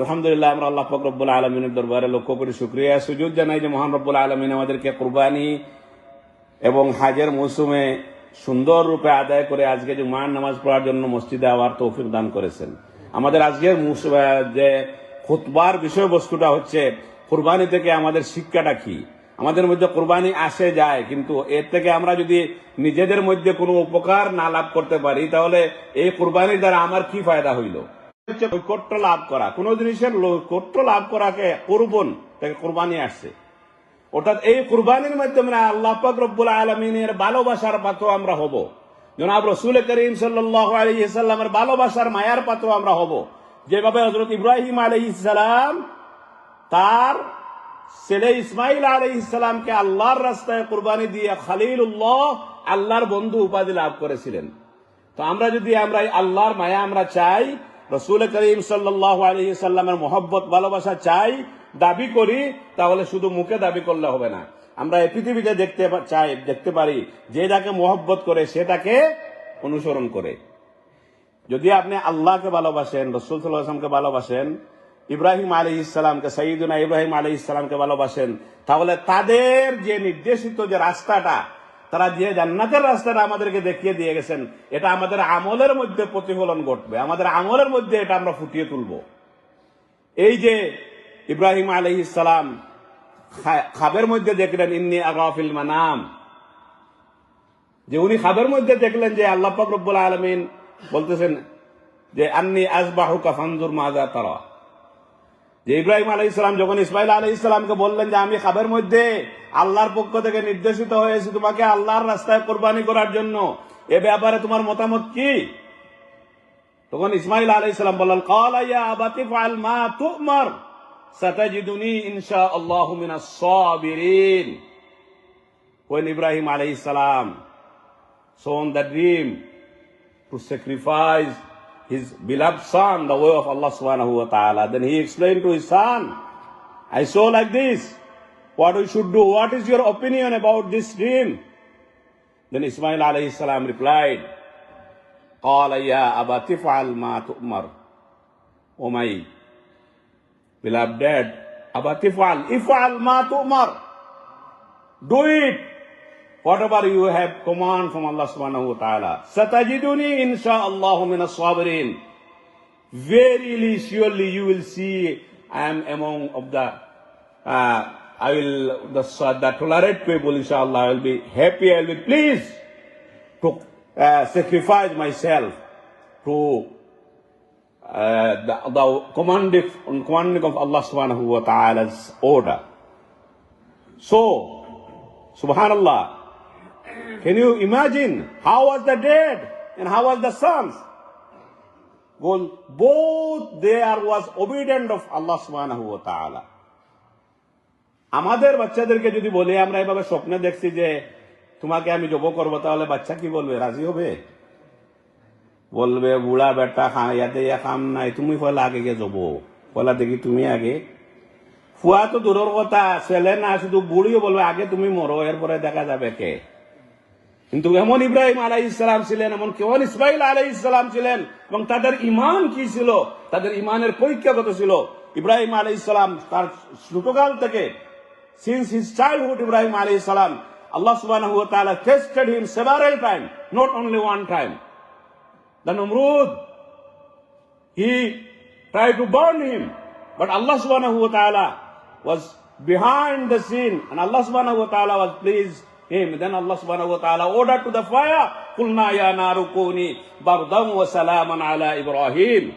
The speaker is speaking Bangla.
আলহামদুলিল্লাহ, আমরা আল্লাহ পাক রব্বুল আলমিনের দরবারে লক্ষ্য করি, শুক্রিয়া, সুযোগ জানাই যে মহান রব্বুল আলমিন আমাদেরকে কুরবানি এবং হাজের মৌসুমে সুন্দর রূপে আদায় করে আজকে যে মায়ের নামাজ পড়ার জন্য মসজিদে আবার তৌফিক দান করেছেন। আমাদের আজকের যে খুতবার বিষয়বস্তুটা হচ্ছে, কুরবানি থেকে আমাদের শিক্ষাটা কি? আমাদের মধ্যে কোরবানি আসে, যায়, কিন্তু এর থেকে আমরা যদি নিজেদের মধ্যে কোনো উপকার না লাভ করতে পারি, তাহলে এই কোরবানির দ্বারা আমার কি ফায়দা হইল? হচ্ছে লাভ করা। কোন জিনিসের লাভ করাকে করবন তাকে কোরবানি আসছে। অর্থাৎ এই কুরবানির মাধ্যমে আল্লাহ রব্বুল আলমিনের ভালোবাসার পাত্র আমরা হব। জনাব রসুল করিম সাল্লাহ আলহিসাল্লামের ভালোবাসার মায়ার পাত্র আমরা হব। যেভাবে হজরত ইব্রাহিম আলহিসাল্লাম তার ছেলে ইসমাইল আলী ইসলামকে আল্লাহর রাস্তায় কুরবানি দিয়ে খালিলুল্লাহ আল্লাহর বন্ধু উপাধি লাভ করেছিলেন। তো আমরা যদি আমরা আল্লাহর মায়া আমরা চাই রসুল করিম সাল্লাহ আলী সাল্লামের মোহব্বত, ভালোবাসা চাই, দাবি করি, তাহলে শুধু মুখে দাবি করলে হবে না। আমরা এই পৃথিবীতে দেখতে চাই, দেখতে পারি, যে যাকে মোহব্বত করে, সে তাকে অনুসরণ করে। যদি আপনি আল্লাহকে ভালোবাসেন, রসুল সাল্লাহামকে ভালোবাসেন, ইব্রাহিম আলী ইসলামকে সঈদুনা ইব্রাহিম আলী ইসলামকে ভালোবাসেন, তাহলে তাদের যে নির্দেশিত যে রাস্তাটা তারা যে জান্নাতের রাস্তাটা আমাদেরকে দেখিয়ে দিয়ে গেছেন, এটা আমাদের আমলের মধ্যে প্রতিফলন ঘটবে। আমাদের আমলের মধ্যে এটা আমরা ফুটিয়ে তুলব। এই যে ইব্রাহিম আলী ইসলাম খাবের মধ্যে দেখলেন, ইন্নি আগাফিল মানাম। যে উনি খাবের মধ্যে দেখলেন যে আল্লাহ রব্বুল আলমিন বলতেছেন যে, আন্নি আসবাহু কাফানজুর মাজা তারা। যে ইব্রাহিম আলাই ইসলাম যখন ইসমাইল আলাই ইসলামকে বললেন যে, আমি খাবের মধ্যে আল্লাহর পক্ষ থেকে নির্দেশিত হয়েছি তোমাকে আল্লাহর রাস্তায় কোরবানি করার জন্য, এ ব্যাপারে তোমার মতামত কি? তখন ইসমাইল আলাই ইসলাম বললেন কালাইয়া আবাতি ফাল মা তুমার, সাতাজিদুনি ইনশা আল্লাহু মিনাস সাবিরিন। when Ibrahim his beloved son the way of Allah subhanahu wa ta'ala. Then he explained to his son, I saw like this, what we should do, what is your opinion about this dream? Then Ismail alayhi salam replied, قال يا أبا تفعل ما تؤمر O my beloved dad, أبا تفعل افعل ما تؤمر Do it whatever you have command from Allah subhanahu wa ta'ala. Satajiduni insha'Allah min as-sabirin. Verily, surely you will see I am among of the, uh, I will, the, the tolerant people inshallah, I will be happy, I will be pleased to uh, sacrifice myself to uh, the, the commanding, commanding of Allah subhanahu wa ta'ala's order. So, subhanallah, can you imagine? How was the dad and how was the sons? Well, both there was obedient of Allah subhanahu wa ta'ala. আমাদের বাচ্চাদেরকে যদি বলি আমরা এভাবে স্বপ্নে দেখছি যে তোমাকে আমি জব করব তাহলে বাচ্চা কি বলবে? রাজি হবে? বলবে বুড়া বেটা খা ইয়াতে ইয়া কাম নাই তুমি পয়লা আগে গিয়ে যাব পয়লা দেখি তুমি আগে। ফুয়া তো দূরের কথা ছেলে না শুধু বুড়িও বলবে আগে তুমি মরো এরপরে দেখা যাবে কে? কিন্তু এমন ইব্রাহিম আলাই ইসলাম ছিলেন এমন কেমন ইসমাইল আলাই ইসলাম ছিলেন, এবং তাদের ইমান কি ছিল তাদের ইমানের পরীক্ষা কত ছিল ইব্রাহিম আলাই ইসলাম তার ছোটকাল থেকে সিন্স হিজ চাইল্ডহুড ইব্রাহিম আলাই ইসলাম আল্লাহ তাআলা tested him several time not only one time he tried to burn him. But Allah subhanahu wa ta'ala was behind the scene, and Allah subhanahu was him. Then Allah subhanahu wa ta'ala ordered to the fire, قُلْنَا يَا نَارُ كُونِي بَرْدًا وَسَلَامًا عَلَى إِبْرَاهِيمَ